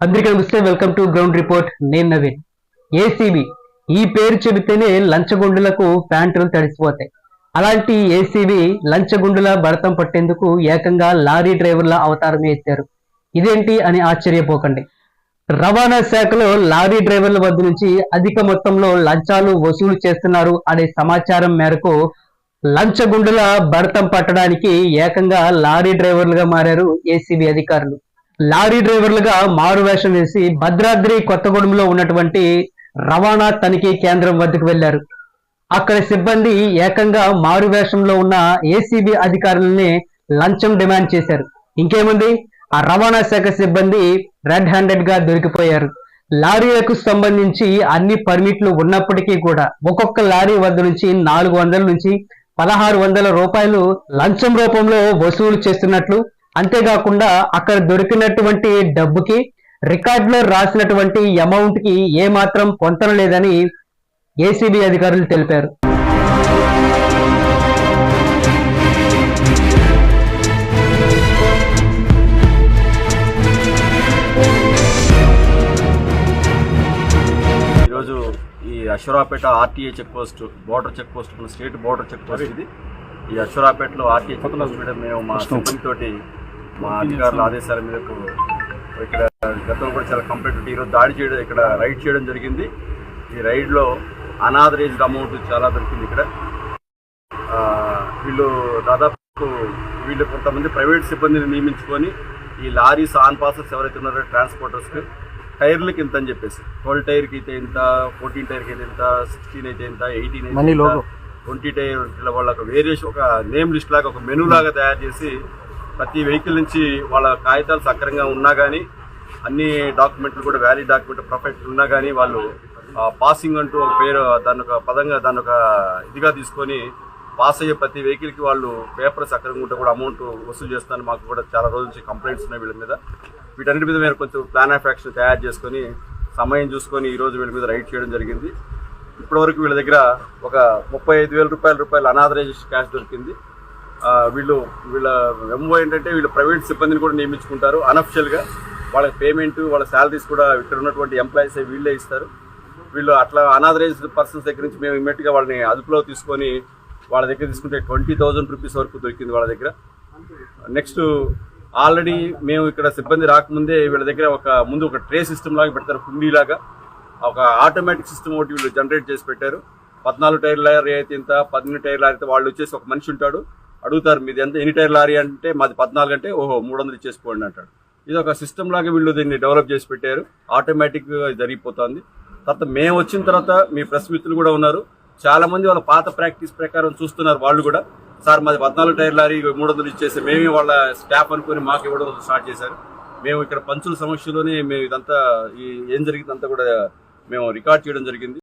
అందరికీ నమస్తే welcome to ground report. నేను నవీన్. ఏసీబీ ఈ పేరు చెబితేనే లంచగొండులకు ప్యాంటులు తడిసిపోతాయి. అలాంటి ఏసీబీ లంచగొండుల భరతం పట్టేందుకు ఏకంగా లారీ డ్రైవర్ల అవతారం ఎత్తారు. ఇదేంటి అని ఆశ్చర్యపోకండి. రవాణా శాఖలో లారీ డ్రైవర్ల వద్ద నుంచి అధిక మొత్తంలో లంచాలు వసూలు చేస్తున్నారు అనే సమాచారం మేరకు లంచగుండుల భరతం పట్టడానికి ఏకంగా లారీ డ్రైవర్లుగా మారారు ఏసీబీ అధికారులు. లారీ డ్రైవర్లుగా మారు వేషం వేసి భద్రాద్రి కొత్తగూడెంలో ఉన్నటువంటి రవాణా తనిఖీ కేంద్రం వద్దకు వెళ్ళారు అక్కడ సిబ్బంది ఏకంగా మారు వేషంలో ఉన్న ఏసీబీ అధికారులని లంచం డిమాండ్ చేశారు. ఇంకేముంది? ఆ రవాణా శాఖ సిబ్బంది రెడ్ హ్యాండెడ్గా దొరికిపోయారు లారీలకు సంబంధించి అన్ని పర్మిట్లు ఉన్నప్పటికీ కూడా ఒక్కొక్క లారీ వద్ద నుంచి నాలుగు వందల నుంచి పదహారు వందల రూపాయలు లంచం రూపంలో వసూలు చేస్తున్నట్లు అంతేకాకుండా అక్కడ దొరికినటువంటి డబ్బుకి రికార్డులో రాసినటువంటి అమౌంట్కి ఏమాత్రం పొంతన లేదని ఏసీబీ అధికారులు తెలిపారు. ఈరోజు ఈ Ashwaraopeta RTA check post border check post state border check post ఇది. ఈ అశ్వరాపేటలో ఆర్టీఏ చెక్ పోస్ట్ మీద మేము మా సిబ్బంది తోటి మా అధికారుల ఆదేశాల మేరకు ఇక్కడ గతంలో కూడా చాలా కంప్లైంట్ ఈరోజు దాడి చేయడం ఇక్కడ రైడ్ చేయడం జరిగింది. ఈ రైడ్లో అనాథరైజ్డ్ అమౌంట్ చాలా దొరికింది ఇక్కడ. వీళ్ళు దాదాపు వీళ్ళు కొంతమంది ప్రైవేట్ సిబ్బందిని నియమించుకొని ఈ లారీస్ ఆన్ పాసెస్ ఎవరైతే ఉన్నారో ట్రాన్స్పోర్టర్స్కి టైర్లకి ఇంత అని చెప్పేసి ట్వెల్వ్ టైర్కి అయితే ఇంత ఫోర్టీన్ టైర్కి అయితే ఇంత సిక్స్టీన్ అయితే ఇంత ఎయిటీన్ అయితే ట్వంటీ టైర్ ఇట్లా వాళ్ళకి వేరియేషన్ ఒక నేమ్ లిస్ట్ లాగా ఒక మెనూ లాగా తయారు చేసి ప్రతి వెహికల్ నుంచి వాళ్ళ కాగితాలు సక్రంగా ఉన్నా కానీ అన్ని డాక్యుమెంట్లు కూడా వ్యాలిడ్ డాక్యుమెంట్ పర్ఫెక్ట్ ఉన్నా కానీ వాళ్ళు పాసింగ్ అంటూ ఒక పేరు దాని ఒక పదంగా దాని ఒక ఇదిగా తీసుకొని పాస్ అయ్యే ప్రతి వెహికల్కి వాళ్ళు పేపర్ సక్రంగా ఉంటే కూడా అమౌంట్ వసూలు చేస్తాను మాకు కూడా చాలా రోజుల నుంచి కంప్లైంట్స్ ఉన్నాయి వీళ్ళ మీద. వీటన్నిటి మీద మేము కొంచెం ప్లాన్ ఆఫ్ యాక్షన్ తయారు చేసుకొని సమయం చూసుకొని ఈ రోజు వీళ్ళ మీద రైడ్ చేయడం జరిగింది. ఇప్పటివరకు వీళ్ళ దగ్గర ఒక ముప్పై ఐదు వేల రూపాయల రూపాయలు అనాథరైజేషన్ క్యాష్ దొరికింది. వీళ్ళు వీళ్ళ ఎంఓ ఏంటంటే వీళ్ళు ప్రైవేట్ సిబ్బందిని కూడా నియమించుకుంటారు. అనఫిషియల్గా వాళ్ళకి పేమెంట్ వాళ్ళ శాలరీస్ కూడా ఇక్కడ ఉన్నటువంటి ఎంప్లాయీస్ వీళ్ళే ఇస్తారు. వీళ్ళు అట్లా అనాథరైజ్డ్ పర్సన్స్ దగ్గర నుంచి మేము ఇమ్మీడియట్గా వాళ్ళని అదుపులో తీసుకొని వాళ్ళ దగ్గర తీసుకుంటే ట్వంటీ థౌజండ్ రూపీస్ వరకు దొరికింది వాళ్ళ దగ్గర. నెక్స్ట్ ఆల్రెడీ మేము ఇక్కడ సిబ్బంది రాకముందే వీళ్ళ దగ్గర ఒక ముందు ఒక ట్రే సిస్టమ్ లాగా పెడతారు కుండీ లాగా. ఒక ఆటోమేటిక్ సిస్టమ్ ఒకటి వీళ్ళు జనరేట్ చేసి పెట్టారు. పద్నాలుగు టైర్ అయితే ఇంత పద్దెనిమిది టైర్ అయితే వాళ్ళు వచ్చేసి ఒక మనిషి ఉంటాడు. అడుగుతారు మీది ఎంత ఎన్ని టైర్ లారీ అంటే మాది పద్నాలుగు అంటే ఓహో మూడు వందలు ఇచ్చేసుకోండి అంటాడు. ఇది ఒక సిస్టమ్ లాగా వీళ్ళు దీన్ని డెవలప్ చేసి పెట్టారు. ఆటోమేటిక్గా జరిగిపోతుంది. తర్వాత మేము వచ్చిన తర్వాత మీ ప్రెస్ మిత్రులు కూడా ఉన్నారు. చాలా మంది వాళ్ళ పాత ప్రాక్టీస్ ప్రకారం చూస్తున్నారు వాళ్ళు కూడా. సార్ మాది పద్నాలుగు టైర్ లారీ మూడు వందలు ఇచ్చేసి మేమే వాళ్ళ స్టాఫ్ అనుకుని మాకు ఇవ్వడం స్టార్ట్ చేశారు. మేము ఇక్కడ పంచుల సమస్యలోనే మేము ఇదంతా ఈ ఏం జరిగిందంతా కూడా మేము రికార్డ్ చేయడం జరిగింది.